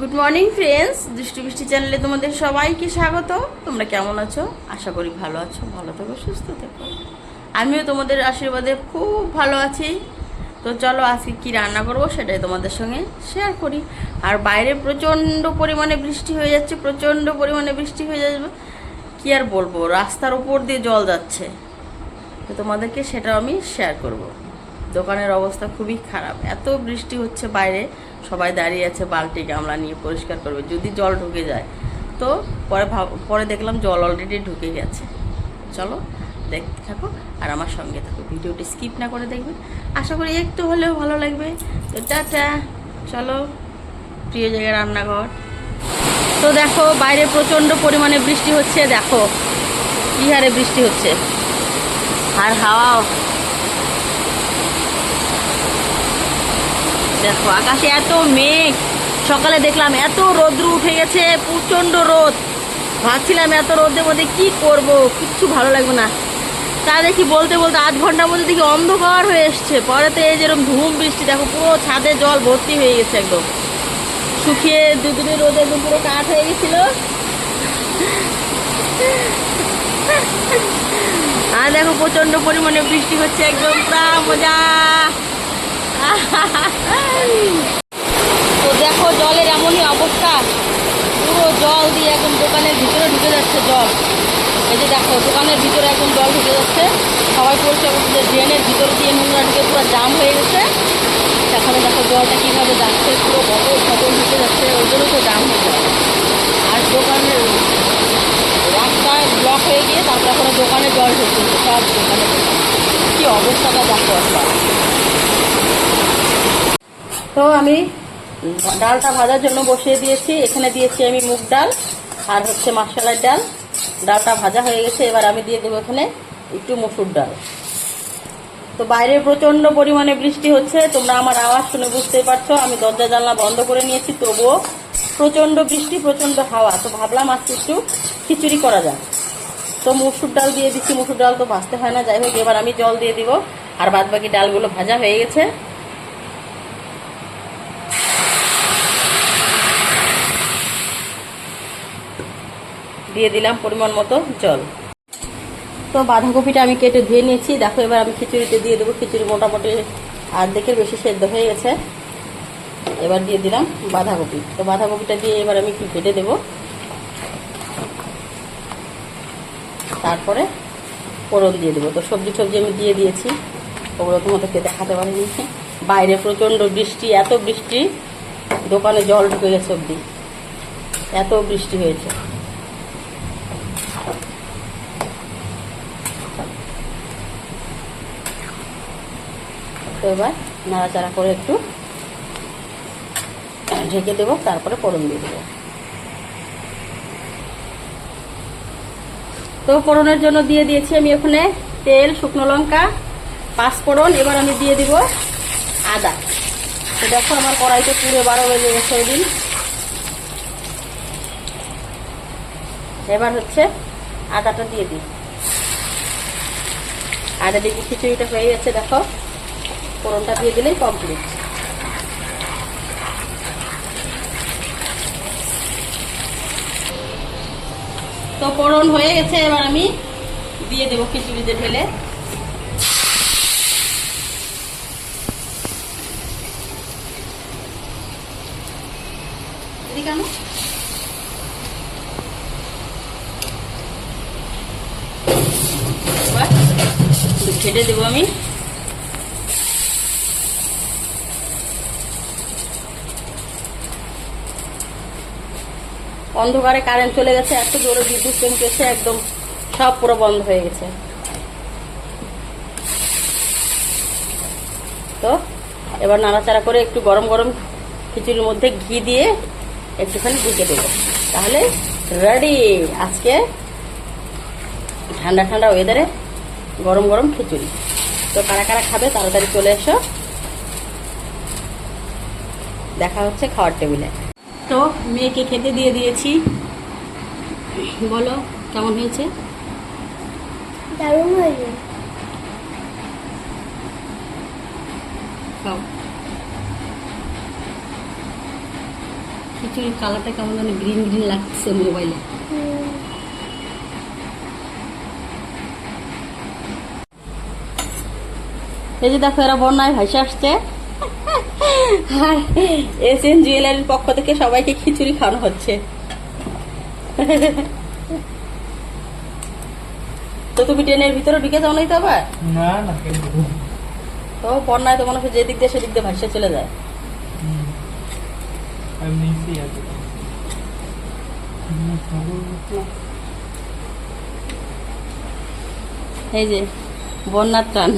Good morning friends দৃষ্টি বৃষ্টি চ্যানেলে তোমাদের সবাইকে স্বাগত। তোমরা কেমন আছো? আশা করি ভালো আছো, ভালো থেকো, সুস্থ থেকো। আমিও তোমাদের আশীর্বাদে খুব ভালো আছি। তো চলো আজকে কি রান্না করব সেটাই তোমাদের সঙ্গে শেয়ার করি। আর বাইরে প্রচণ্ড পরিমাণে বৃষ্টি হয়ে যাচ্ছে, প্রচণ্ড পরিমাণে বৃষ্টি হয়ে যাবে কি আর বলব, রাস্তার উপর দিয়ে জল যাচ্ছে। তো তোমাদেরকে সেটাও আমি শেয়ার করব। দোকানের অবস্থা খুবই খারাপ। এত বৃষ্টি হচ্ছে বাইরে, সবাই দাঁড়িয়ে আছে বালতি গামলা নিয়ে পরিষ্কার করবে, যদি জল ঢুকে যায়। তো পরে পরে দেখলাম জল অলরেডি ঢুকে গেছে। চলো দেখতে থাকো আর আমার সঙ্গে থাকো। ভিডিওটি স্কিপ না করে দেখবে। আশা করি একটু হলেও ভালো লাগবে। তো টাটা। চলো, প্রিয় জায়গায় রান্নাঘর। তো দেখো, বাইরে প্রচণ্ড পরিমাণে বৃষ্টি হচ্ছে, দেখো। কী হারে বৃষ্টি হচ্ছে। আর হাওয়াও। দেখো, আকাশে এত মেঘ। সকালে দেখলাম এত রোদ্র উঠে গেছে, প্রচণ্ড রোদ। ভাবছিলাম এত রোদের মধ্যে কি করব, কিচ্ছু ভালো লাগবে না। তা দেখি বলতে বলতে আধ ঘণ্টার মধ্যে দেখি অন্ধকার হয়ে এসছে। পরে তো এই যেরকম ধুম বৃষ্টি, দেখো পুরো ছাদে জল ভর্তি হয়ে গেছে একদম। শুকিয়ে দুদিনের রোদে একদম পুরো কাঠ হয়ে গেছিল। আর দেখো প্রচণ্ড পরিমাণে বৃষ্টি হচ্ছে, একদম মজা। তো দেখো জলের এমনই অবস্থা। পুরো জল দিয়ে এখন দোকানের ভিতরে ঢুকে যাচ্ছে জল। এই যে দেখো, দোকানের ভিতরে এখন জল ঢুকে যাচ্ছে। সবাই পরিষ্কার করছে ড্রেনের ভিতর দিয়ে নোংরা ঢুকে পুরো জাম হয়ে গেছে। সেখানে দেখো জলটা কীভাবে যাচ্ছে, পুরো বটল ফটল ঢুকে যাচ্ছে জন্য তো জাম হয়ে যাচ্ছে আর দোকানের রাস্তায় ব্লক হয়ে গিয়ে তারপরে এখন দোকানে জল ঢুকতেছে সব দোকানে। কি অবস্থাটা দেখো তো আমি ডালটা ভাজার জন্য বসিয়ে দিয়েছি। এখানে দিয়েছি আমি মুগ ডাল আর হচ্ছে মাসালার ডাল। ডালটা ভাজা হয়ে গেছে, এবার আমি দিয়ে দেবো এখানে একটু মসুর ডাল। তো বাইরে প্রচণ্ড পরিমাণে বৃষ্টি হচ্ছে, তোমরা আমার আওয়াজ শুনে বুঝতেই পারছ, আমি দরজা জানলা বন্ধ করে নিয়েছি, তবুও প্রচণ্ড বৃষ্টি, প্রচণ্ড হাওয়া। তো ভাবলাম আজকে একটু খিচুড়ি করা যাক। তো মসুর ডাল দিয়ে দিচ্ছি, মসুর ডাল তো ভাজতে হয় না, যাই হোক, এবার আমি জল দিয়ে দিব। আর বাদ বাকি ডালগুলো ভাজা হয়ে গেছে। দিয়ে দিলাম পরিমাণ মতো জল। তো বাঁধাকপিটা আমি কেটে ধুয়ে নিয়েছি। দেখো, এবার আমি খিচুড়িতে দিয়ে দেবো। খিচুড়ি মোটামুটি আর্ধেকের বেশি সেদ্ধ হয়ে গেছে। এবার দিয়ে দিলাম বাঁধাকপি। তো বাঁধাকপিটা দিয়ে এবার আমি একটু ভেজে দেবো। তারপরে ফোড়ন দিয়ে দেবো। তো সবজি সবজি আমি দিয়ে দিয়েছি। ওগুলো তোমাদেরকে দেখাতে পারিনি। বাইরে প্রচণ্ড বৃষ্টি, এত বৃষ্টি। দোকানে জল ঢুকে গেছে অব্দি এত বৃষ্টি হয়েছে। তো এবার নাড়াচাড়া করে একটু ঢেকে দেবো, তারপরে ফোড়ন দিয়ে দেবো। তো ফোড়নের জন্য দিয়ে দিয়েছি আমি ওখানে তেল, শুকনো লঙ্কা, পাঁচ ফোড়ন, এবার আমি দিয়ে দিব আদা। তো দেখো আমার কড়াইতে পুরো বারো বেজে গেছে ওই দিন এবার হচ্ছে আদাটা দিয়ে দিই। আদা দিয়ে খিচুড়িটা হয়ে গেছে দেখো। ফোড়নটা দিয়ে দিলেই কমপ্লিট তো ফোড়ন হয়ে গেছে, এবার আমি দিয়ে দেবো খিচুড়িতে ঢেলে। কেন ছেড়ে দেবো আমি। অন্ধকারে কারেন্ট চলে গেছে, এত জোরে বিদ্যুৎ চমকেছে, একদম সব পুরো বন্ধ হয়ে গেছে। তো, এবার নাড়াচাড়া করে একটু গরম গরম খিচুড়ির মধ্যে ঘি দিয়ে একটুখানি ঢুকে দেবো। তাহলে রেডি আজকে ঠান্ডা ঠান্ডা ওয়েদারে গরম গরম খিচুড়ি। তো কারা কারা খাবে তাড়াতাড়ি চলে এসো। দেখা হচ্ছে খাওয়ার টেবিলে তো মেয়েকে খেতে দিয়ে দিয়েছি। বলো কেমন হয়েছে? দারুণ হয়েছে। খাও। খিচুড়ির কালারটা কেমন যেন গ্রিন গ্রিন লাগছে মোবাইলে। এই যে দেখো এরা বন্যায় ভাইসে আসছে। আর এসএন জুয়েলারির পক্ষ থেকে সবাইকে খিচুড়ি খাওয়ানো হচ্ছে। তো তুমি ট্রেনের ভিতরে ঢুকে যাও নাই তো আবার? না না তো বন্যায় তো মনে হয় যেদিক দিয়ে সেদিক দিয়ে ভাইসে চলে যায়। এই যে বন্যার ত্রাণ।